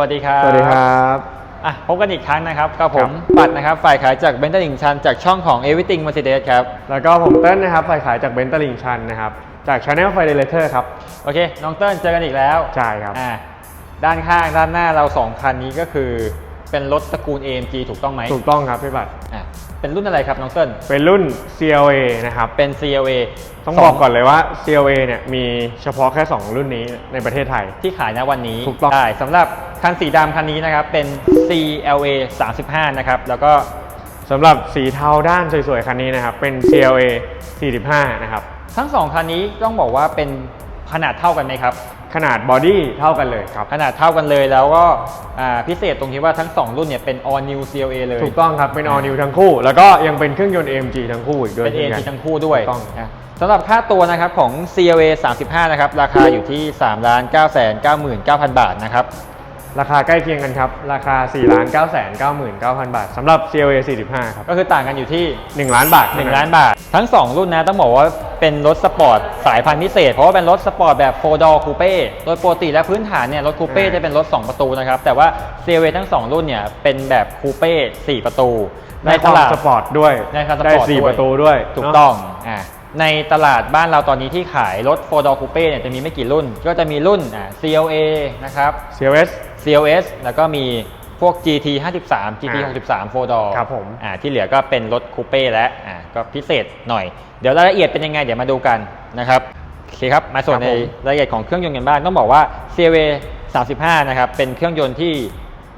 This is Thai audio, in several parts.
วัสดีครับ สวัสดีครับอะพบกันอีกครั้งนะครับกับผมครับปัดนะครับ ฝ่ายขายจากเบนซ์ลิงชัน จากช่องของ Everything Mercedes ครับ แล้วก็ผมเต้นนะครับ ฝ่ายขายจากเบนซ์ตลิงชันนะครับ จาก Channel f i d e l a t o r ครับ โอเค น้องเติ้ลเจอกันอีกแล้ว ใช่ครับ อะด้านข้างด้านหน้าเรา 2 คันนี้ก็คือเป็นรถตระกูล AMG ถูกต้องไหม ถูกต้องครับพี่บัตรอะ เป็นรุ่นอะไรครับน้องเติ้ลเป็นรุ่น CLA นะครับ เป็น CLA ต้องบอกก่อนเลยว่า CLA เนี่ยมีเฉพาะแค่ 2 รุ่นนี้ในประเทศไทย ที่ขายณวันนี้ถูกต้องได้สำหรับคันสีดำคันนี้นะครับ เป็น CLA 35 นะครับ แล้วก็สำหรับสีเทาด้านสวยๆ คันนี้นะครับ เป็น CLA 45 นะครับ ทั้ง 2 คันนี้ต้องบอกว่าเป็นขนาดเท่ากันไหมครับ ขนาดบอดี้เท่ากันเลยครับ ขนาดเท่ากันเลยแล้วก็อ่าพิเศษตรงที่ว่าทั้ง 2 รุ่นเนี่ยเป็น all new CLA เลย ถูกต้องครับเป็น all new ทั้งคู่ แล้วก็ยังเป็นเครื่องยนต์ AMG ทั้งคู่อีกด้วยเป็นช่ AMG กัทั้งคู่ด้วยถูกต้องนะสำหรับค่าตัวนะครับของ CLA 35 นะครับ ราคาอยู่ที่ 3 9 9 9 9 0 0 บาทนะครับ ราคาใกล้เคียงกันครับ ราคา 4 9 9 9 9 0 0 บาทสำหรับ CLA 45 ครับ ก็คือต่างกันอยู่ที่ 1 ล้านบาท 1 ล้านบาท ทั้ง 2 รุ่นนะต้องบอกว่าเป็นรถสปอร์ตสายพันธุ์พิเศษ เพราะว่าเป็นรถสปอร์ตแบบ4 door coupe โดยปกติและพื้นฐานเนี่ยรถคูเป้จะเป็นรถ 2 ประตูนะครับ แต่ว่า CLA ทั้ง 2 รุ่นเนี่ยเป็นแบบคูเป้4ประตู ในตลาดสปอร์ตด้วยในตลาดสได้ปอร์ตสี่ด้วยประตูด้วยถูกเนะต้องอ่า ในตลาดบ้านเราตอนนี้ที่ขายรถ 4 door coupe เนี่ยจะมีไม่กี่รุ่น ก็จะมีรุ่นอ่า CLA นะครับ CLS CLS แล้วก็มีพวก GT 53 GT 63 4 door ครับผมอ่าที่เหลือก็เป็นรถคูเป้แล้วอ่าก็พิเศษหน่อย เดี๋ยวรายละเอียดเป็นยังไง เดี๋ยวมาดูกันนะครับโอเคครับ มาส่วนครับในผมรายละเอียดของเครื่องยนต์กันบ้างต้องบอกว่า CLA 35 นะครับ เป็นเครื่องยนต์ที่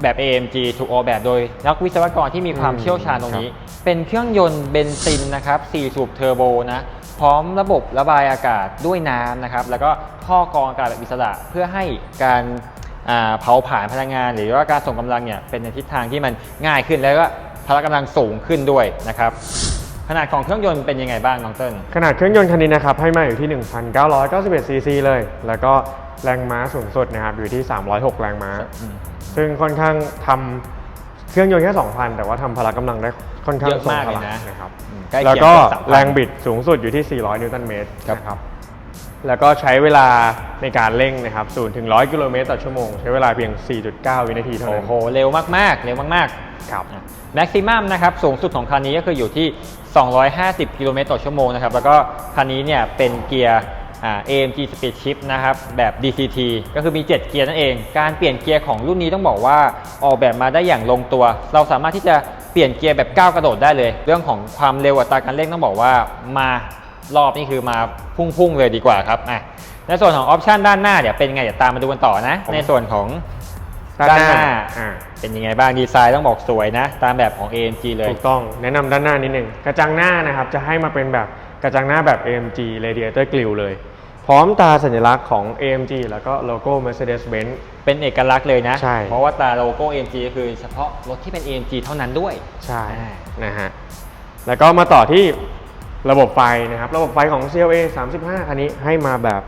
แบบ AMG ถูกออกแบบโดยนักวิศวกรที่มีความเชี่ยวชาญตรงนี้ เป็นเครื่องยนต์เบนซินนะครับ 4 สูบเทอร์โบนะ พร้อมระบบระบายอากาศด้วยน้ำนะครับ แล้วก็ท่อกรองอากาศแบบอิสระเพื่อให้การอ่าเผาผลาญพลังงาน หรือว่าการส่งกำลังเนี่ยเป็นในทิศทางที่มันง่ายขึ้นแล้วก็พละกำลังสูงขึ้นด้วยนะครับขนาดของเครื่องยนต์เป็นยังไงบ้างน้องเติ้ลขนาดเครื่องยนต์คันนี้นะครับให้มาอยู่ที่ 1,991ซีซีเลย แล้วก็แรงม้าสูงสุดนะครับอยู่ที่ 306 แรงม้าอืมซึ่งค่อนข้างทำ เครื่องยนต์แค่ 2,000 แต่ว่าทำพละกำลังได้ค่อนข้างเยอะทรงมากพเลยลังนะ นะครับ อืมใกล้แล้วเคียงก็กับ3,000 แรงบิดสูงสุดอยู่ที่ 400 นิวตันเมตรครับ นะครับ แล้วก็ใช้เวลาในการเร่งนะครับ0ถึง100 กิโลเมตรต่อชั่วโมง ใช้เวลาเพียง 4.9 วินาทีเท่าโอ้นั้นโห เร็วมากๆ เร็วมากครับ ๆ แม็กซิมัมนะครับ สูงสุดของคันนี้ก็คืออยู่ที่ 250 กิโลเมตรต่อชั่วโมงนะครับ แล้วก็คันนี้เนี่ยเป็นเกียร์อ่า AMG Speed Shift นะครับแบบ DCT ก็คือมี 7 เกียร์นั่นเอง การเปลี่ยนเกียร์ของรุ่นนี้ต้องบอกว่าออกแบบมาได้อย่างลงตัว เราสามารถที่จะเปลี่ยนเกียร์แบบก้าวกระโดดได้เลย เรื่องของความเร็วอัตราการเร่งต้องบอกว่ามารอบนี้คือมาพุ่งๆเลยดีกว่าครับอะในส่วนของออปชันด้านหน้าเดี๋ยวเป็นไงเดี๋ยวตามมาดูกันต่อนะ ในส่วนของด้านหน้าอ่าเป็นยังไงบ้างดีไซน์ต้องบอกสวยนะ ตามแบบของ AMG เลยถูกต้องแนะนำด้านหน้านิดหนึ่งกระจังหน้านะครับจะให้มาเป็นแบบกระจังหน้าแบบ AMG Radiator Grille เลยพ ร้อมตาสัญลักษณ์ของ AMG แล้วก็โลโก้ Mercedes-Benz เป็นเอกลักษณ์เลยนะ ใช่ เพราะว่าตาโลโก้ AMG ก็คือเฉพาะรถที่เป็น AMG เท่านั้นด้วย ใช่ อ่า นะฮะ แล้วก็มาต่อที่ระบบไฟนะครับ ระบบไฟของ CLA 35 คันนี้ให้มาแบบ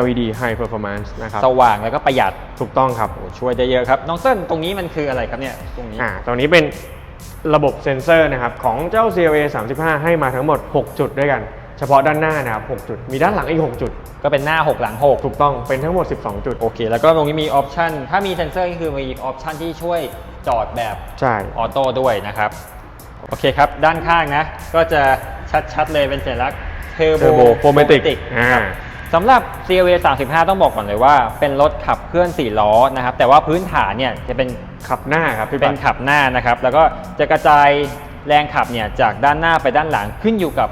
LED High Performance นะครับ สว่างแล้วก็ประหยัดถูกต้องครับ โอ้ช่วยได้เยอะครับ น้องเส้นตรงนี้มันคืออะไรครับเนี่ยตรงนี้ อ่าตรงนี้เป็นระบบเซ็นเซอร์นะครับ ของเจ้า CLA 35 ให้มาทั้งหมด 6 จุดด้วยกัน เฉพาะด้านหน้านะครับ6จุด มีด้านหลังอีก 6 จุด ก็เป็นหน้า 6 หลัง 6 ถูกต้องเป็นทั้งหมด 12 จุด โอเค แล้วก็ตรงนี้มีออปชันถ้ามีเซ็นเซอร์ก็คือมีออปชันที่ช่วยจอดแบบใช่ออโต้ด้วยนะครับ โอเคครับ ด้านข้างนะ ก็จะชัดๆเลยเป็นสัญลักษณ์ Turbo Turbo Chromatic Chromatic อ่าสำหรับ CLA 35 ต้องบอกก่อนเลยว่า เป็นรถขับเคลื่อน 4 ล้อนะครับ แต่ว่าพื้นฐานเนี่ยจะเป็นขับหน้าครับพี่เป็ปันดขับหน้านะครับ แล้วก็จะกระจายแรงขับเนี่ยจากด้านหน้าไปด้านหลังขึ้นอยู่กับ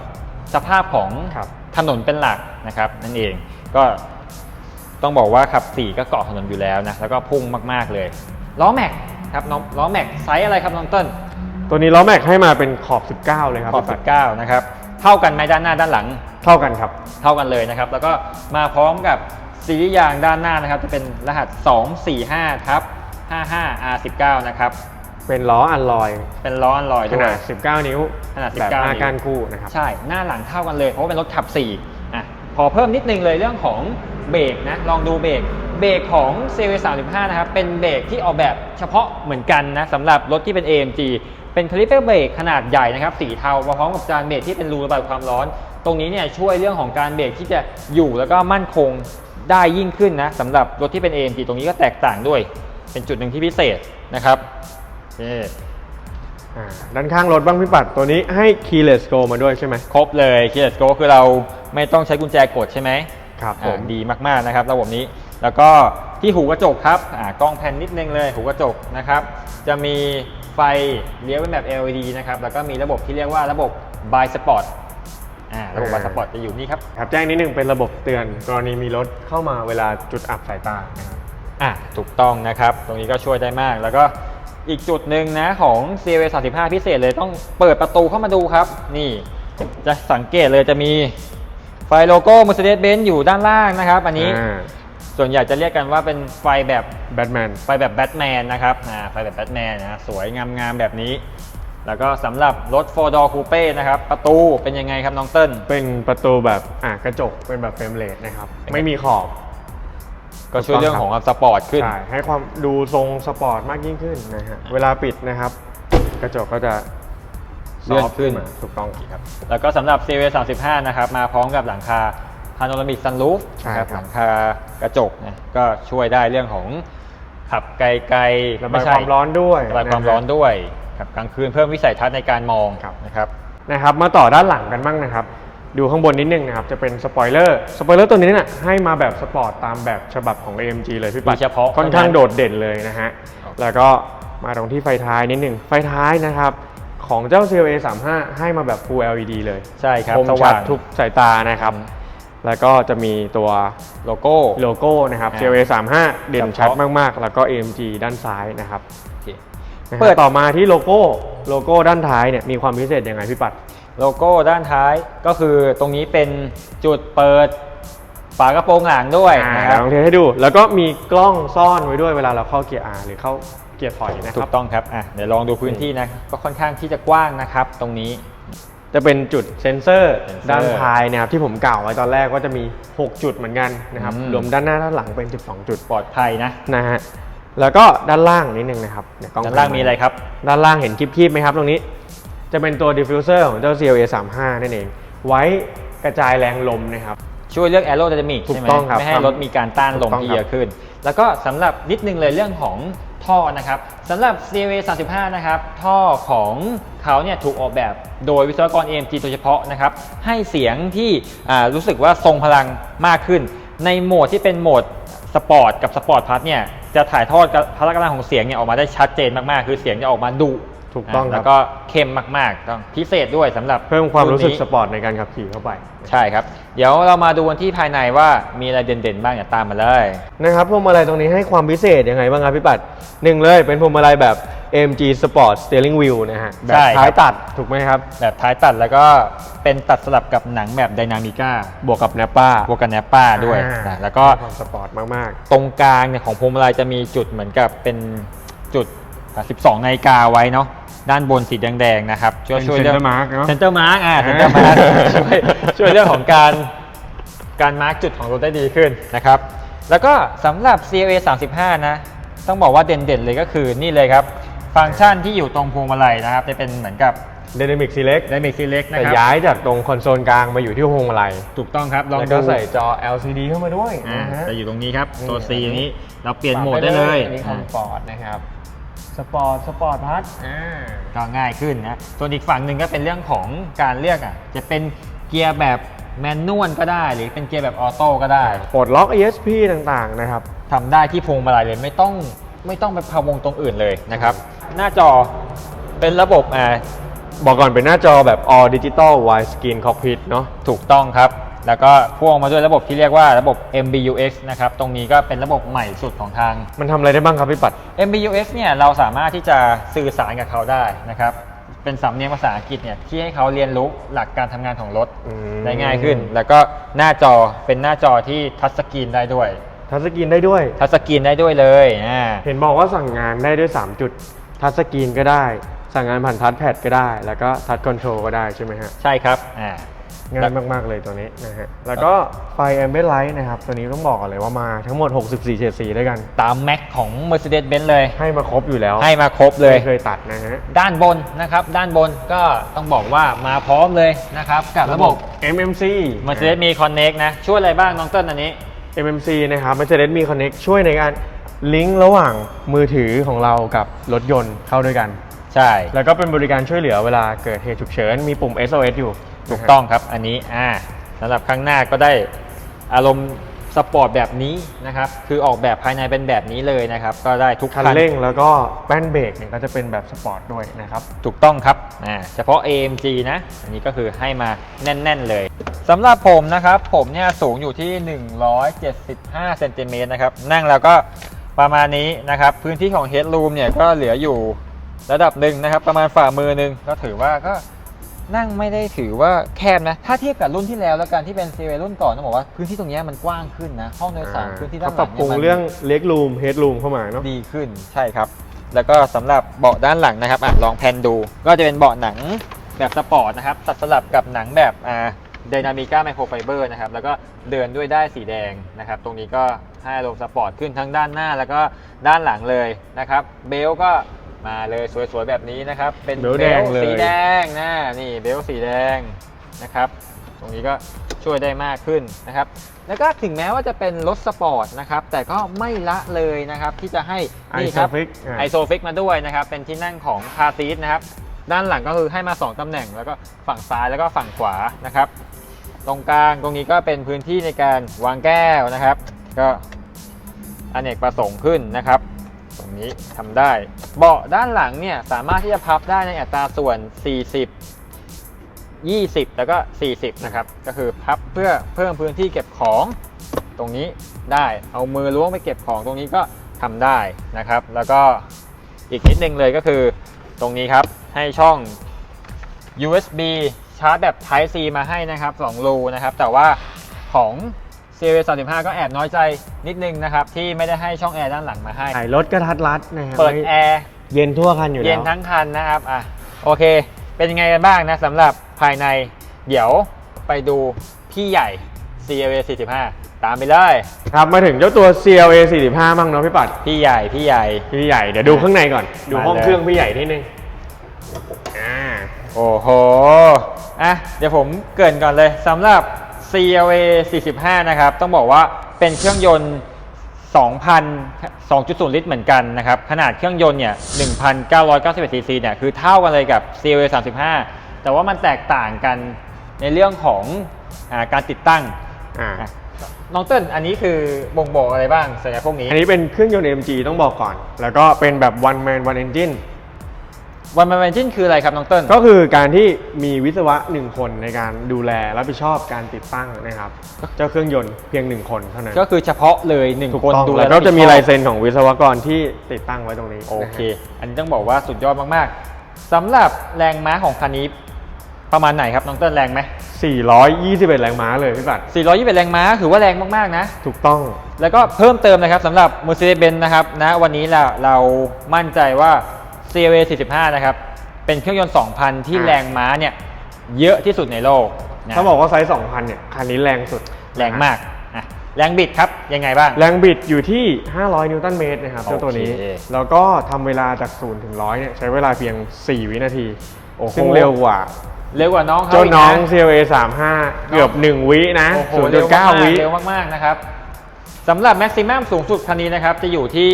สภาพของครับถนนเป็นหลักนะครับ นั่นเองก็ต้องบอกว่าขับ4ก็เกาะถนนอยู่แล้วนะแล้วก็พุ่งมากๆเลยล้อแม็กครับน้องล้อแม็กไซส์อะไรครับน้องเต้นตัวนี้ล้อแม็กให้มาเป็นขอบ 19 เลยครับขอบพี่ปัด19 นะครับ เท่ากันไหมด้านหน้าด้านหลัง เท่ากันครับ เท่ากันเลยนะครับ แล้วก็มาพร้อมกับสียางด้านหน้านะครับ จะเป็นรหัส 245ทับ55 R19 นะครับ เป็นล้ออัลลอยเป็นล้ออันลอยขด้วยนาด19 นิ้วขนาดแบบ19หน้านิ้ว ก้านคู่นะครับ ใช่ หน้าหลังเท่ากันเลย เพราะว่าเป็นรถขับ4อะพอเพิ่มนิดนึงเลยเรื่องของเบรกนะ ลองดูเบรก เบรกของ c v 3 5นะครับ เป็นเบรกที่ออกแบบเฉพาะเหมือนกันนะสำหรับรถที่เป็น AMG เป็นคาลิเปอร์เบรกขนาดใหญ่นะครับ สีเทามาพร้อมกับจานเบรกที่เป็นรูระบายความร้อน ตรงนี้เนี่ยช่วยเรื่องของการเบรกที่จะอยู่แล้วก็มั่นคงได้ยิ่งขึ้นนะสำหรับรถที่เป็น AMG ตรงนี้ก็แตกต่างด้วย เป็นจุดหนึ่งที่พิเศษนะครับโอ เคอ่าด้านข้างรถบ้างพี่ปัดตัวนี้ให้ keyless go มาด้วยใช่ไหมครบเลย k e y l e s s Go คือเราไม่ต้องใช้กุญแจกดใช่ไหมครับผอ่ามดีมากๆนะครับระบบนี้ แล้วก็ที่หูกระจกครับอ่ากล้องแพนนิดนึงเลยหูกระจกนะครับ จะมีไฟเลี้ยวเป็นแบบ LED นะครับ แล้วก็มีระบบที่เรียกว่าระบบ by spot อ่าระบบ by spot จะอยู่นี่ครับครับแจ้งนิดนึงเป็นระบบเตือนกรณีมีรถเข้ามาเวลาจุดอับสายตานะครับอะถูกต้องนะครับ ตรงนี้ก็ช่วยได้มากแล้วก็ อีกจุดหนึ่งนะของ c v 35พิเศษเลยต้องเปิดประตูเข้ามาดูครับ นี่จะสังเกตเลยจะมีไฟโลโก้ Mercedes-Benz อยู่ด้านล่างนะครับ อันนี้อ่าส่วนใหญ่จะเรียกกันว่าเป็นไฟแบบแบทแมน ไฟแบบแบทแมนนะครับอ่าไฟแบบแบทแมนนะสวยงามๆแบบนี้ แล้วก็สำหรับรถ 4 door coupe นะครับ ประตูเป็นยังไงครับน้องเติ้ล เป็นประตูแบบอ่ากระจกเป็นแบบเฟรมเลสนะครับ ไม่มีขอบ ก็ช่วยเรื่องของความสปอร์ตขึ้น ใช่ให้ความดูทรงสปอร์ตมากยิ่งขึ้นนะฮะเวลาปิดนะครับ กระจกก็จะเลื่อนซฟต์ขึ้นมาถูกต้องครับ แล้วก็สำหรับ c v 35 นะครับ มาพร้อมกับหลังคา Panoramic Sunroof ใช่นะครับครับหลังคากระจกนะก็ช่วยได้เรื่องของขับไกลๆระบายไม่คใช่วามร้อนด้วยระบายความนะฮะร้อนด้วยครับกลางคืนเพิ่มวิสัยทัศน์ในการมองครับ นะครับนะครับ มาต่อด้านหลังกันบ้างนะครับ ดูข้างบนนิดนึงนะครับจะเป็นสปอยเลอร์สปอยเลอร์ตัวนี้เนี่ยให้มาแบบสปอร์ตตามแบบฉบับของ AMG เลยพี่ปัดมีเฉพาะค่อนข้างเท่านั้นโดดเด่นเลยนะฮะครับแล้วก็มาตรงที่ไฟท้ายนิดนึงไฟท้ายนะครับของเจ้า CLA 35ให้มาแบบ Full LED เลยใช่ครับคมสชัว่าดงทุกสายตานะครับอืมแล้วก็จะมีตัวโลโก้โลโก้นะครับอ่า CLA 35เด่นชัดเฉพาะมากๆ แล้วก็ AMG ด้านซ้ายนะครับโอเคนะฮะเปิดต่อมาที่โลโก้โลโก้ด้านท้ายเนี่ยมีความพิเศษยังไงพี่ปัด โลโก้ด้านท้ายก็คือตรงนี้เป็นจุดเปิดฝากระโปรงหลังด้วยอ่านะครับลองเทสให้ดู แล้วก็มีกล้องซ่อนไว้ด้วยเวลาเราเข้าเกียร์ R หรือเข้าเกียร์ถอยนะคถูรับกต้องครับอะเดี๋ยวลองดูพื้นที่นะ ก็ค่อนข้างที่จะกว้างนะครับ ตรงนี้ จะเป็นจุดเซ็นเซอร์เซ็นเซอร์ด้านท้ายนะครับที่ผมกล่าวไว้ตอนแรกว่าจะมี 6 จุดเหมือนกันนะครับอืมรวมด้านหน้าด้านหลังเป็น 12 จุดปลอดภัยนะนะฮะแล้วก็ด้านล่างนิดนึงนะครับเดี๋ยวกล้องด้านล่างมีอะไรครับ ด้านล่างเห็นคีบๆไหมครับตรงนี้ จะเป็นตัวดิฟฟิวเซอร์ของเจ้า CLA 35นั่นเอง ไว้กระจายแรงลมนะครับ ช่วยเรื่องแอโร d y นามิกถูกใช่ไหมต้องครับไม่ให้รถมีการต้านลมถูกต้องที่ครับเยอะขึ้น แล้วก็สำหรับนิดนึงเลยเรื่องของท่อนะครับสำหรับ CW 35 นะครับ ท่อของเขาเนี่ยถูกออกแบบโดยวิศวกร AMG โดยเฉพาะนะครับ ให้เสียงที่อ่ารู้สึกว่าทรงพลังมากขึ้น ในโหมดที่เป็นโหมดสปอร์ตกับสปอร์ตพัทเนี่ยจะถ่ายทอดพละกำลังของเสียงเนี่ยออกมาได้ชัดเจนมากๆ คือเสียงจะออกมาดุ ถูกต้องครับ แล้วก็เข้มมากๆต้องพิเศษด้วยสำหรับเพิ่มความรู้สึกนนี้สปอร์ตในการขับขี่เข้าไป ใช่ครับ เดี๋ยวเรามาดูกันที่ภายในว่ามีอะไรเด่นๆบ้างอย่าตามมาเลยนะครับพวงมาลัยตรงนี้ให้ความพิเศษยังไงบ้างครับพี่ปัดหนึ่งเลยเป็นพวงมาลัยแบบ AMG Sport Steering Wheel นะฮะแบบใช่ครับท้ายตัดถูกไหมครับ แบบท้ายตัดแล้วก็เป็นตัดสลับกับหนังแบบไดนามิก้าบวกกับแนปป้าบวกกันแนปป้าด้วยอ่านะแล้วก็ความสปอร์ตมากตรงกลางเนี่ยของพวงมาลัยจะมีจุดเหมือนกับเป็นจุด 12นาฬิกาไว้เนาะด้านบนสีแดงๆนะครับช่วยเป็นช่วยเรื่อง center mark เนอะเซนเตอร์มาร์กอ่าอ่าเซนเตอร์มาร์กช่วยช่วยเรื่องของการการมาร์กจุดของรถได้ดีขึ้นนะครับ แล้วก็สำหรับ CLA 35 นะ ต้องบอกว่าเด่นๆเลยก็คือนี่เลยครับ ฟังก์ชันที่อยู่ตรงพวงมาลัยนะครับ จะเป็นเหมือนกับๆ Dynamic Select Dynamic Select นะแต่ครับย้ายจากตรงคอนโซลกลางมาอยู่ที่พวงมาลัยถูกต้องครับลองแล้วดูก็ใส่จอ LCD เข้ามาด้วยอ่านะฮะจะอยู่ตรงนี้ครับตัว C นี่นี้เราเปลี่ยนโหมดได้เลยอันนี้คอมฟอร์ตนะครับ สปอร์ตสปอร์ตพัทอ่าก็ง่ายขึ้นนะส่วนอีกฝั่งหนึ่งก็เป็นเรื่องของการเลือกอะจะเป็นเกียร์แบบแมนนวลก็ได้ หรือเป็นเกียร์แบบออโต้ก็ได้ปลดล็อก ESP ต่างๆนะครับทำได้ที่พวงมาลัยเลยไม่ต้องไม่ต้องไปพะวงตรงอื่นเลยนะครับ หน้าจอเป็นระบบอ่าบอกก่อนเป็นหน้าจอแบบ all digital wide screen cockpit เนาะถูกต้องครับ แล้วก็พ่วงมาด้วยระบบที่เรียกว่าระบบ MBUX นะครับ ตรงนี้ก็เป็นระบบใหม่สุดของทาง มันทำอะไรได้บ้างครับพี่ปัด MBUX เนี่ยเราสามารถที่จะสื่อสารกับเขาได้นะครับ เป็นสำเนียงภาษาอังกฤษเนี่ยที่ให้เขาเรียนรู้หลักการทำงานของรถอืม ได้ง่ายขึ้น แล้วก็หน้าจอเป็นหน้าจอที่ทัชสกรีนได้ด้วย ทัชสกรีนได้ด้วย ทัชสกรีนได้ด้วยเลยอ่า เห็นบอกว่าสั่งงานได้ด้วย 3 จุด ทัชสกรีนก็ได้ สั่งงานผ่านทัชแพดก็ได้ แล้วก็ทัชคอนโทรลก็ได้ใช่ไหมฮะ ใช่ครับ อ่า ง่ายมาก ๆ เลยตัวนี้นะฮะ แล้วก็ไฟ Ambient Light นะครับ ตัวนี้ต้องบอกก่อนเลยว่ามาทั้งหมด 64เฉดสีด้วยกัน ตามแม็กของ Mercedes-Benz เลย ให้มาครบอยู่แล้ว ให้มาครบเลยไม่เคยตัดนะฮะ ด้านบนนะครับ ด้านบนก็ต้องบอกว่ามาพร้อมเลยนะครับ กับระบบ MMC Mercedes มี Connect นะ ช่วยอะไรบ้างน้องเติ้ลอันนี้ MMC นะครับ Mercedes มี Connect ช่วยในการลิงก์ระหว่างมือถือของเรากับรถยนต์เข้าด้วยกัน ใช่ แล้วก็เป็นบริการช่วยเหลือเวลาเกิดเหตุฉุกเฉินมีปุ่ม SOS อยู่ ถูกต้องครับอันนี้อ่าสำหรับข้างหน้าก็ได้อารมณ์สปอร์ตแบบนี้นะครับ คือออกแบบภายในเป็นแบบนี้เลยนะครับ ก็ได้ทุกคันเร่งแล้วก็แป้นเบรกเนี่ยก็จะเป็นแบบสปอร์ตด้วยนะครับ ถูกต้องครับอ่าเฉพาะ AMG นะ อันนี้ก็คือให้มาแน่น ๆ เลยสำหรับผมนะครับ ผมเนี่ยสูงอยู่ที่ 175เซนติเมตรนะครับ นั่งแล้วก็ประมาณนี้นะครับ พื้นที่ของ Headroom เนี่ยก็เหลืออยู่ระดับหนึ่งนะครับ ประมาณฝ่ามือหนึ่งก็ถือว่าก็ นั่งไม่ได้ถือว่าแคบนะ ถ้าเทียบกับรุ่นที่แล้วแล้วกันที่เป็น c ีเรุ่นก่อนต้องบอกว่าพื้นที่ตรงเนี้ยมันกว้างขึ้นนะ ห้องโดยสารพื้นที่ด้านหปลัรับงปรุงนี่ยมันเรื่องเล็กรูมเฮดรูมเข้ามาเนาะดีขึ้นใช่ครับ แล้วก็สำหรับเบาะด้านหลังนะครับอะลองแพนดู ก็จะเป็นเบาะหนังแบบสปอร์ตนะครับตัดสลับกับหนังแบบอ่าไดนามิก้าไมโครไฟเบอร์นะครับแล้วก็เดินด้วยได้ายสีแดงนะครับ ตรงนี้ก็ให้อารมณ์สปอร์ตขึ้นทั้งด้านหน้าแล้วก็ด้านหลังเลยนะครับ เบลก็ มาเลยสวยๆแบบนี้นะครับ เป็นเบลต์แดงเลย สีแดงนะนี่เบลต์สีแดงนะครับ ตรงนี้ก็ช่วยได้มากขึ้นนะครับ แล้วก็ถึงแม้ว่าจะเป็นรถสปอร์ตนะครับ แต่ก็ไม่ละเลยนะครับที่จะให้นี่ครับ Isofix อะไอโซฟิกมาด้วยนะครับ เป็นที่นั่งของคาร์ซีทนะครับ ด้านหลังก็คือให้มา 2ตำแหน่ง แล้วก็ฝั่งซ้ายแล้วก็ฝั่งขวานะครับ ตรงกลางตรงนี้ก็เป็นพื้นที่ในการวางแก้วนะครับ ก็อเนกประสงค์ขึ้นนะครับ ตรงนี้ทำได้ เบาะด้านหลังเนี่ยสามารถที่จะพับได้ในอัตราส่วน 40 20 แล้วก็ 40 นะครับ ก็คือพับเพื่อเพิ่มพื้นที่เก็บของตรงนี้ได้ เอามือล้วงไปเก็บของตรงนี้ก็ทำได้นะครับ แล้วก็อีกนิดนึงเลยก็คือตรงนี้ครับให้ช่อง USB ชาร์จแบบ Type C มาให้นะครับ 2 รูนะครับ แต่ว่าของ Series 35ก็แอบน้อยใจนิดนึงนะครับ ที่ไม่ได้ให้ช่องแอร์ด้านหลังมาให้ ถ่ายรถกระทัดรัดนะครับเปิดไม่แอร์เย็นทั่วคันอยู่แล้ว เย็นทั้งคันนะครับอะโอเค เป็นยังไงกันบ้างนะสำหรับภายในเดี๋ยวไปดูพี่ใหญ่ CLA 45ตามไปเลย ครับมาถึงเจ้าตัว CLA 45บ้างเนาะพี่ปัด พี่ใหญ่พี่ใหญ่ พี่ใหญ่เดี๋ยวดูข้างในก่อน ดูห้องมาเลยเครื่องพี่ใหญ่นิดนึงอ่าโอ้โหอะเดี๋ยวผมเกรินก่อนเลยสำหรับ CLA 45 นะครับ ต้องบอกว่าเป็นเครื่องยนต์ 2,000 2.0 ลิตรเหมือนกันนะครับ ขนาดเครื่องยนต์เนี่ย 1,991 ซีซีเนี่ย คือเท่ากันเลยกับ CLA 35 แต่ว่ามันแตกต่างกันในเรื่องของอาการติดตั้ง อ่าอะน้องเติ้ลอันนี้คือบ่งบอกอะไรบ้างสัญญาพวกนี้ อันนี้เป็นเครื่องยนต์ AMG ต้องบอกก่อน แล้วก็เป็นแบบ one man one engine วันมันเอนจินคืออะไรครับน้องเติ้ลก็คือการที่มีวิศวะหนึ่งคนในการดูแลรับผิดชอบการติดตั้งนะครับเจ้าเครื่องยนต์เพียงหนึ่งคนเท่านั้นก็คือเฉพาะเลยหนึ่งถูกคนต้องดูแลแล้วก็จะมีรับผิดชอบลายเซ็นของวิศวกรที่ติดตั้งไว้ตรงนี้โอเคนะฮะอันนี้ต้องบอกว่าสุดยอดมากๆสำหรับแรงม้าของคันนี้ประมาณไหนครับน้องเติ้ลแรงไหม421 แรงม้าเลยพี่บัตร421 แรงม้าถือว่าแรงมาก ๆ นะ ถูกต้อง แล้วก็เพิ่มเติมนะครับสำหรับ Mercedes-Benz นะครับนะวันนี้เราเรามั่นใจว่า CLA 45 นะครับ เป็นเครื่องยนต์ 2,000 ที่อ่า แรงม้าเนี่ยเยอะที่สุดในโลกนะถ้าบอกว่าไซส์2,000เนี่ยคันนี้แรงสุดแรงมากอะแรงบิดครับ ยังไงบ้าง แรงบิดอยู่ที่ 500 นิวตันเมตรนะครับเจ้าตัวนี้ โอเค แล้วก็ทำเวลาจาก0ถึง100เนี่ยใช้เวลาเพียง 4 วินาที โอ้โหซึ่งเร็วกว่า เร็วกว่าน้องเขาเจ้าอีกน้องนะ CLA 35 เกือบ 1 วินะ โอ้โหเร็วมาก0.9 วิ เร็วมากๆนะครับ สำหรับแม็กซิมัมสูงสุดคันนี้นะครับจะอยู่ที่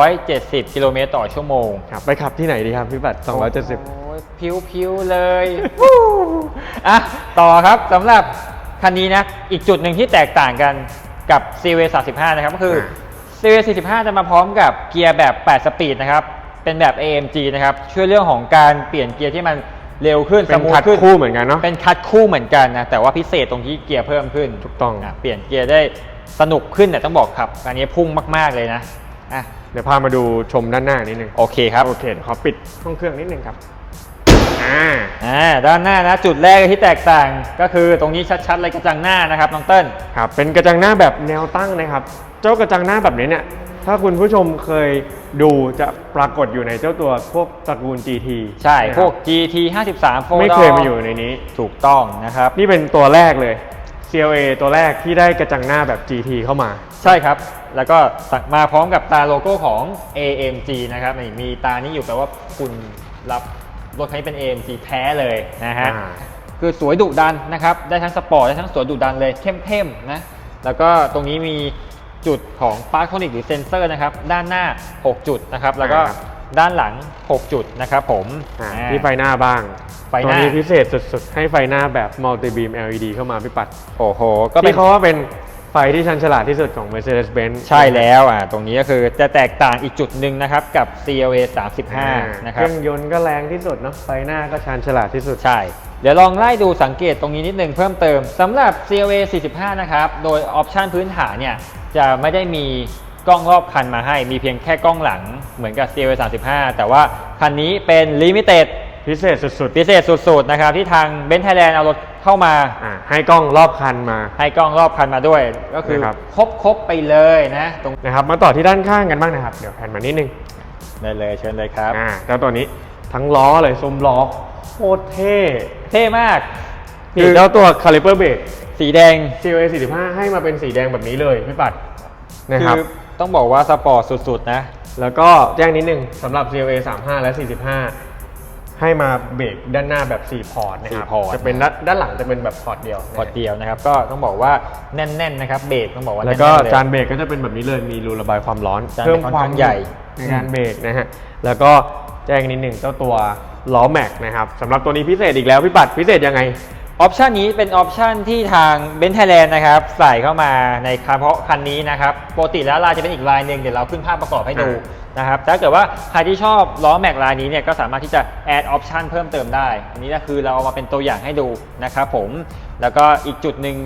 270 กิโลเมตรต่อชั่วโมงครับไปขับที่ไหนดีครับพี่บัตร270โอ้ยพิ้วๆเลย อะต่อครับสำหรับคันนี้นะ อีกจุดหนึ่งที่แตกต่างกันกับ CW 35นะครับ ก็คือ อ่า CW 45จะมาพร้อมกับเกียร์แบบ 8 สปีดนะครับ เป็นแบบ AMG นะครับ ช่วยเรื่องของการเปลี่ยนเกียร์ที่มันเร็วขึ้นเป็นสมูทคัดขึ้น คู่เหมือนกันเนาะ เป็นคัดคู่เหมือนกันนะ แต่ว่าพิเศษตรงที่เกียร์เพิ่มขึ้นถูกต้องะเปลี่ยนเกียร์ได้ สนุกขึ้นเนี่ยต้องบอกครับ อันนี้พุ่งมาก ๆ เลยนะอะเดี๋ยวพามาดูชมด้านหน้านิดนึงโอเคครับโอเคเดี๋ยวขอปิดห้องเครื่องนิดนึงครับอ่าอ่าด้านหน้านะจุดแรกที่แตกต่างก็คือตรงนี้ชัดๆเลยกระจังหน้านะครับน้องเติ้ลครับเป็นกระจังหน้าแบบแนวตั้งนะครับ เจ้ากระจังหน้าแบบนี้เนี่ยถ้าคุณผู้ชมเคยดูจะปรากฏอยู่ในเจ้าตัวพวกตระกูล GT ใช่นะครับพวก GT 53 4ไม่เคยมาอยู่ในนี้ ถูกต้องนะครับ นี่เป็นตัวแรกเลย CLA ตัวแรกที่ได้กระจังหน้าแบบ GT เข้ามา ใช่ครับ แล้วก็มาพร้อมกับตาโลโก้ของ AMG นะครับนี่มีตานี้อยู่แปลว่าคุณรับรถคันนี้เป็น AMG แท้เลยนะฮะอ่าคือสวยดุดันนะครับ ได้ทั้งสปอร์ตได้ทั้งสวยดุดันเลยเข้มๆนะ แล้วก็ตรงนี้มีจุดของปาร์คโทนิกหรือเซนเซอร์นะครับ ด้านหน้า 6 จุดนะครับ แล้วก็ครับ ด้านหลัง 6 จุดนะครับผมอ่าอ่า ที่ไฟหน้าบ้างไฟหน้า ตัวนี้พิเศษสุดๆ ให้ไฟหน้าแบบ multi beam LED เข้ามาพี่ปัดโอ้โห ก็เป็นที่เขาว่าเป็นไฟที่ชันฉลาดที่สุดของ Mercedes-Benz ใช่แล้วอะตรงนี้ก็คือจะแตกต่างอีกจุดหนึ่งนะครับกับ CLA 35 นะคเครับ รื่องยนต์ก็แรงที่สุดเนาะไฟหน้าก็ชันฉลาดที่สุด ใช่ เดี๋ยวลองไล่ดูสังเกตตรงนี้นิดนึงเพิ่มเติมสำหรับ CLA 45 นะครับ โดยออปชันพื้นฐานเนี่ย จะไม่ได้มี กล้องรอบคันมาให้มีเพียงแค่กล้องหลังเหมือนกับ CLA 35 แต่ว่าคันนี้เป็น Limited พิเศษสุดพิเศษสุดๆนะครับที่ทางเบนซ์ไทยแลนด์เอารถเข้ามาๆอ่าให้กล้องรอบคันมา ให้กล้องรอบคันมาด้วย ก็คือนะครับ ครบครบๆไปเลยนะตรงนะครับ มาต่อที่ด้านข้างกันบ้างนะครับ เดี๋ยวแผ่นมานิดนึงได้เลยเชิญเลยครับ อ่าเจ้าตัวนี้ทั้งล้อเลยซุ้มล้อโคตรเท่เท่มากนี่เจ้าตัว caliper brake สีแดง CLA 45 ให้มาเป็นสีแดงแบบนี้เลยพี่ปัดนะครับ คือ ต้องบอกว่าสปอร์ตสุดๆนะ แล้วก็แจ้งนิดนึงสำหรับ CLA 35 และ 45 ให้มาเบรกด้านหน้าแบบ 4 พอร์ตนะครับ 4พอร์ต จะเป็นด้านด้านหลังจะเป็นแบบพอร์ตเดียวพอร์ตเดียวนะครับ ก็ต้องบอกว่าแน่นๆนะครับ เบรกต้องบอกว่าแล้วก็น่นๆเย จานเบรกก็จะเป็นแบบนี้เลยมีรูระบายความร้อนจานเบรกเพิ่มความค่อนข้างใหญ่ในการเบรกนะฮะแล้วก็แจ้งนิดนึงเจ้าตัวล้อแม็กนะครับสำหรับตัวนี้พิเศษอีกแล้วพี่ปัดพิเศษยังไง ออปชันนี้เป็นออปชันที่ทางเบน z ์ไทยแลนด์นะครับ ใส่เข้ามาในเฉพาะคันนี้นะครับปกติแล้วลายจะเป็นอีกลายหนึ่งเดี๋ยวเราขึ้นภาพประกอบให้ดูนะครับถ้าเกิดว่าใครที่ชอบล้อแม็กลายนี้เนี่ยก็สามารถที่จะแอดออปชันเพิ่มเติมได้ อันนี้ก็คือเราเอามาเป็นตัวอย่างให้ดูนะครับผมแล้วก็อีกจุดหนึ่ง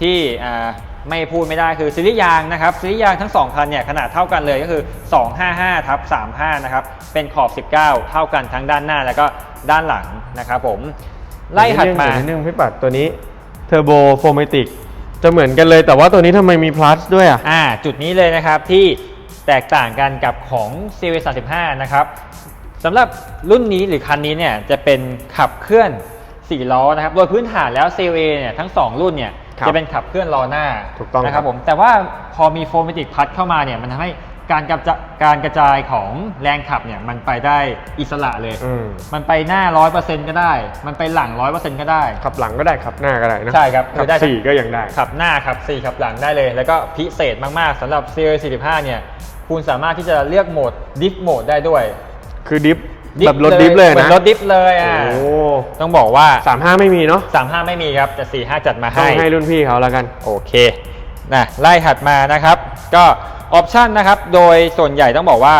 ที่อ่าไม่พูดไม่ได้คือซีรีส์ยางนะครับซีรีส์ยางทั้ง 2 คันเนี่ยขนาดเท่ากันเลยก็คือ 255ทับ35นะครับเป็นขอบ 19 เท่ากันทั้งด้านหน้าแล้วก็ด้านหลังนะครับผม ไล่ถัดมาเยวนิดนึงพี่ปัดตัวนี้เทอร์โบโฟมติกจะเหมือนกันเลยแต่ว่าตัวนี้ทำไมมี plus ด้วยอะอ่า จุดนี้เลยนะครับที่แตกต่างกันกับของ CW 35นะครับสำหรับรุ่นนี้หรือคันนี้เนี่ยจะเป็นขับเคลื่อน 4 ล้อนะครับ โดยพื้นฐานแล้ว CW เนี่ยทั้ง 2 รุ่นเนี่ยครับจะเป็นขับเคลื่อนล้อหน้าถูกต้องนะคครัรับบผมแต่ว่าพอมีโฟมติกพัดเข้ามาเนี่ยมันทำให้ การกระจาการกระจายของแรงขับเนี่ยมันไปได้อิสระเลย อืมมันไปหน้า100%ก็ได้ มันไปหลัง100%ก็ได้ ขับหลังก็ได้ขับหน้าก็ได้นะใช่ครับขับได้ทั้ง สี่ก็ยังได้ ขับหน้าขับ 4 ขับหลังได้เลย แล้วก็พิเศษมาก ๆสำหรับ CL 45 เนี่ย คุณสามารถที่จะเลือกโหมดดิฟโหมดได้ด้วย คือดิฟแบบรถดิฟเลยหมือนะนรถดิฟเลยอะโอ้ต้องบอกว่า สามห้าไม่มีเนาะ35 ไม่มีครับ แต่ 45 จัดมาต้อให้ งให้รุ่นพี่เขาแล้วกัน โอเคนะไล่ถัดมานะครับ ก็ ออปชันนะครับ โดยส่วนใหญ่ต้องบอกว่า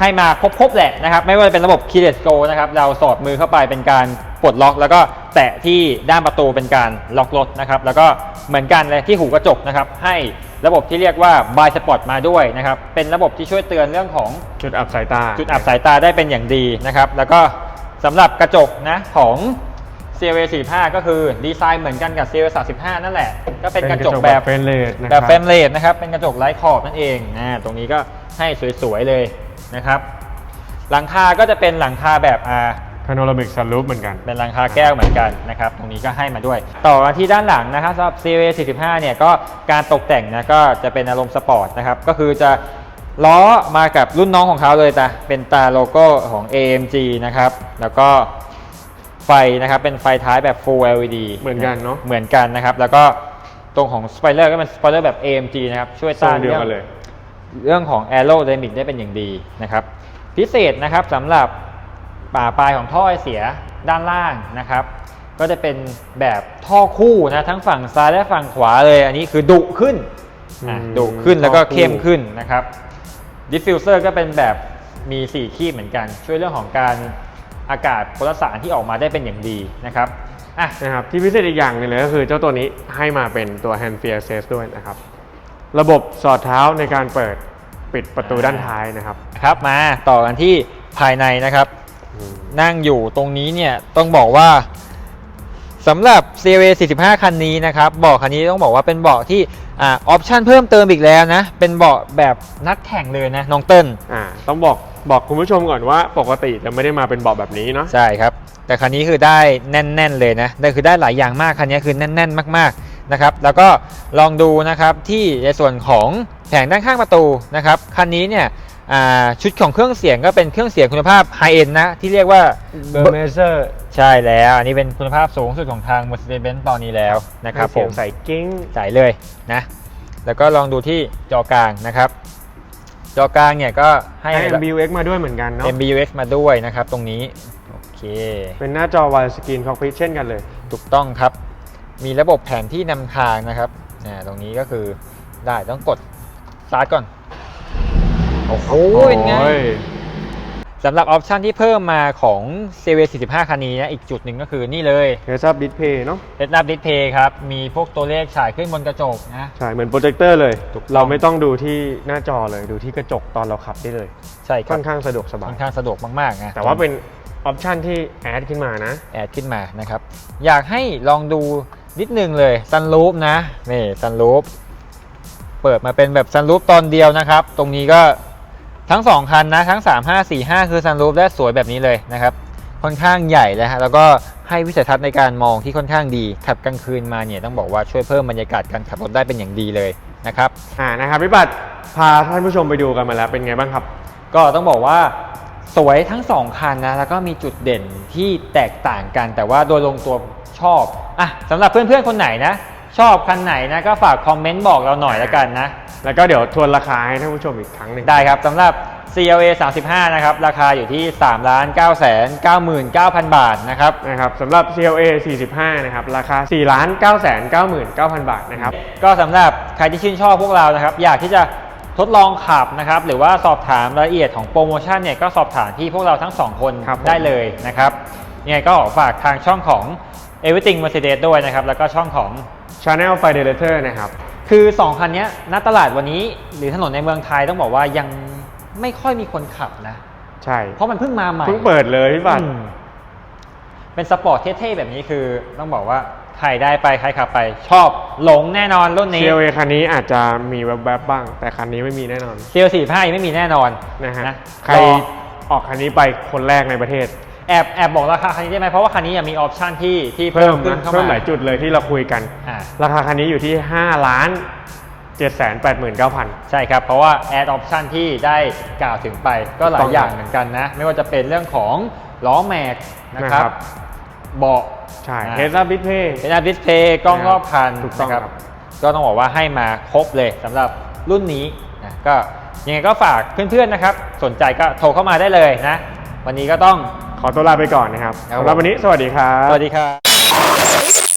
ให้มาครบๆแหละนะครับ ไม่ว่าจะเป็นระบบ Keyless Go นะครับ เราสอดมือเข้าไปเป็นการปลดล็อก แล้วก็แตะที่ด้านประตูเป็นการล็อกรถนะครับ แล้วก็เหมือนกันเลยที่หูกระจกนะครับ ให้ระบบที่เรียกว่า By Spot มาด้วยนะครับ เป็นระบบที่ช่วยเตือนเรื่องของจุดอับสายตา จุดอับสายตาได้เป็นอย่างดีนะครับ แล้วก็สำหรับกระจกนะของ CLA 45 ก็คือดีไซน์เหมือนกันกับ CLA 35 นั่นแหละ ก็เป็นกระจกแบบเฟรนเลสนะคแบรับบเฟรมเลสนะครับ เป็นกระจกไร้ขอบนั่นเองนะตรงนี้ก็ให้สวยๆเลยนะครับ หลังคาก็จะเป็นหลังคาแบบอ่าพาโนรามิกซันรูฟเหมือนกัน เป็นหลังคาแก้วเหมือนกันนะครับ ตรงนี้ก็ให้มาด้วย ต่อมาที่ด้านหลังนะครับสำหรับ CLA 45 เนี่ยก็การตกแต่งนะก็จะเป็นอารมณ์สปอร์ตนะครับ ก็คือจะล้อมากับรุ่นน้องของเขาเลยแต่เป็นตาโลโก้ของ AMG นะครับ แล้วก็ ไฟนะครับเป็นไฟท้ายแบบ Full LED เหมือนกันเนอะเหมือนกันนะครับ แล้วก็ตรงของสปอยเลอร์ก็เป็นสปอยเลอร์แบบ AMG นะครับ ช่วยทรต้างนเดียวเรื่องกันเลย เรื่องของ aerodynamic ได้เป็นอย่างดีนะครับ พิเศษนะครับสำหรับป่าปลายของท่อไอเสียด้านล่างนะครับ ก็จะเป็นแบบท่อคู่นะทั้งฝั่งซ้ายและฝั่งขวาเลย อันนี้คือดุขึ้นอะอืมดุขึ้นแล้วก็ท่อคู่ เข้มขึ้นนะครับดิฟฟิวเซอร์ก็เป็นแบบมี 4 ขีดเหมือนกัน ช่วยเรื่องของการ อากาศพลสารที่ออกมาได้เป็นอย่างดีนะครับอะนะครับที่พิเศษอีกอย่างหนึงเลยก็คือเจ้าตัวนี้ให้มาเป็นตัว hand free access ด้วยนะครับ ระบบสอดเท้าในการเปิดปิดประตูด้านท้ายนะครับครับมาต่อกันที่ภายในนะครับอืมนั่งอยู่ตรงนี้เนี่ยต้องบอกว่าสำหรับ CLA 45 คันนี้นะครับเบาะคันนี้ต้องบอกว่าเป็นเบาะที่อ่าออปชั่นเพิ่มเติมอีกแล้วนะ เป็นเบาะแบบนักแข่งเลยนะน้องเติ้ลอ่าต้องบอก บอกคุณผู้ชมก่อนว่าปกติจะไม่ได้มาเป็นเบาะแบบนี้เนาะใช่ครับ แต่คันนี้คือได้แน่น ๆ เลยนะได้คือได้หลายอย่างมากคันนี้คือแน่น ๆ มากๆนะครับ แล้วก็ลองดูนะครับที่ในส่วนของแผงด้านข้างประตูนะครับคันนี้เนี่ยอ่าชุดของเครื่องเสียงก็เป็นเครื่องเสียงคุณภาพไฮเอ็นนะ ที่เรียกว่าเบอร์เมเซอร์ใช่แล้ว อันนี้เป็นคุณภาพสูงสุดของทาง Mercedes-Benz ตอนนี้แล้วนะครับผเสียงมใส่กิ้งใส่เลยนะ แล้วก็ลองดูที่จอกลางนะครับ จอกลางเนี่ยก็ให้ ให้ MBUX มาด้วยเหมือนกันเนาะ MBUX มาด้วยนะครับ ตรงนี้ โอเค เป็นหน้าจอ Wide Screen Cockpit เช่นกันเลย ถูกต้องครับ มีระบบแผนที่นำทางนะครับอ่าตรงนี้ก็คือได้ต้องกดสตาร์ทก่อน โอ้โหเป็นไง โอ้ย สำหรับออปชันที่เพิ่มมาของ CW 45 คันนี้นะอีกจุดหนึ่งก็คือนี่เลย Heads Up Display เนาะเ e ด up Display ครับ มีพวกตัวเลขฉายขึ้นบนกระจกนะ ใช่ เหมือนโปรเจคเตอร์เลยถูกต้องเราไม่ต้องดูที่หน้าจอเลยดูที่กระจกตอนเราขับได้เลย ใช่ครัค่บอนข้างสะดวกสบาค่ยอนข้างสะดวกมากๆนะแต่ว่าเป็นออปชันที่แอดขึ้นมานะแอดขึ้นมานะครับ อยากให้ลองดูนิดนึงเลยซันรูปนะนี่ซันรูปเปิดมาเป็นแบบซันรูปตอนเดียวนะครับ ตรงนี้ก็ ทั้ง 2 คันนะทั้ง 3 5 4 5 คือซันรูปได้สวยแบบนี้เลยนะครับ ค่อนข้างใหญ่แล้วฮะแล้วก็ให้วิสัยทัศน์ในการมองที่ค่อนข้างดี ขับกลางคืนมาเนี่ยต้องบอกว่าช่วยเพิ่มบรรยากาศการขับรถได้เป็นอย่างดีเลยนะครับอ่านะครับพี่บัตรพาท่านผู้ชมไปดูกันมาแล้วเป็นไงบ้างครับ ก็ต้องบอกว่าสวยทั้งสองคันนะแล้วก็มีจุดเด่นที่แตกต่างกัน แต่ว่าโดยรวมตัวชอบอะสำหรับเพื่อนๆคนไหนนะ ชอบคันไหนนะก็ฝากคอมเมนต์บอกเราหน่อยแล้วกันนะ แล้วก็เดี๋ยวทวนราคาให้ท่านผู้ชมอีกครั้งหนึ่งได้ครับสำหรับ CLA 35 นะครับ ราคาอยู่ที่ 3 9 9 9 9 0 0 0บาทนะครับ นะครับสำหรับ CLA 45 นะครับ ราคา 4 9 9 9 9 0 0 0 บาทนะครับ ก็สำหรับใครที่ชื่นชอบพวกเรานะครับ อยากที่จะทดลองขับนะครับ หรือว่าสอบถามรายละเอียดของโปรโมชั่นเนี่ยก็สอบถามที่พวกเราทั้งสองคนครับผม ได้เลยนะครับยังไงก็ฝากทางช่องของ Everything Mercedes ด้วยนะครับ แล้วก็ช่องของ Channel f i d e l a t o r นะครับ คือ 2 คันเนี้ยณตลาดวันนี้หรือถนนในเมืองไทยต้องบอกว่ายังไม่ค่อยมีคนขับนะ ใช่ เพราะมันเพิ่งมาใหม่ เพิ่งเปิดเลยพี่บัตรอืมเป็นสปอร์ตเท่ๆแบบนี้คือต้องบอกว่าใครได้ไปใครขับไป ชอบหลงแน่นอนรุ่นนี้ CLA คันนี้อาจจะมีแวบๆบ้าง แต่คันนี้ไม่มีแน่นอนเซียวสี่ห้ายังไม่มีแน่นอนนะฮะนะใครรอออกคันนี้ไปคนแรกในประเทศ แอบแอบบอกราคาคันนี้ได้ไหมเพราะว่าคันนี้ยังมีออปชันที่ที่เพิ่มขึ้นนะเข้าเพิ่มมาหลายจุดเลยที่เราคุยกัน อ่า ราคาคันนี้อยู่ที่5ล้าน7 8 9 0 0 0 ใช่ครับ เพราะว่าแอดออปชันที่ได้กล่าวถึงไปก็หลาถูยกต้องอย่างเหมือนกันนะ ไม่ว่าจะเป็นเรื่องของล้อแม็กนะคนะครัรับบเบาะ ใช่อ่าเฮซ่าบิทเพย์เป็นอัพดิสเพย์กล้องรอบคันถูกต้องนะครับ ก็ต้องบอกว่าให้มาครบเลยสำหรับรุ่นนี้นะก็ยังไงก็ฝากเพื่อนๆนะครับ สนใจก็โทรเข้ามาได้เลยนะ วันนี้ก็ต้อง ขอตัวลาไปก่อนนะครับครับสำหรับวันนี้สวัสดีครับ สวัสดีครับ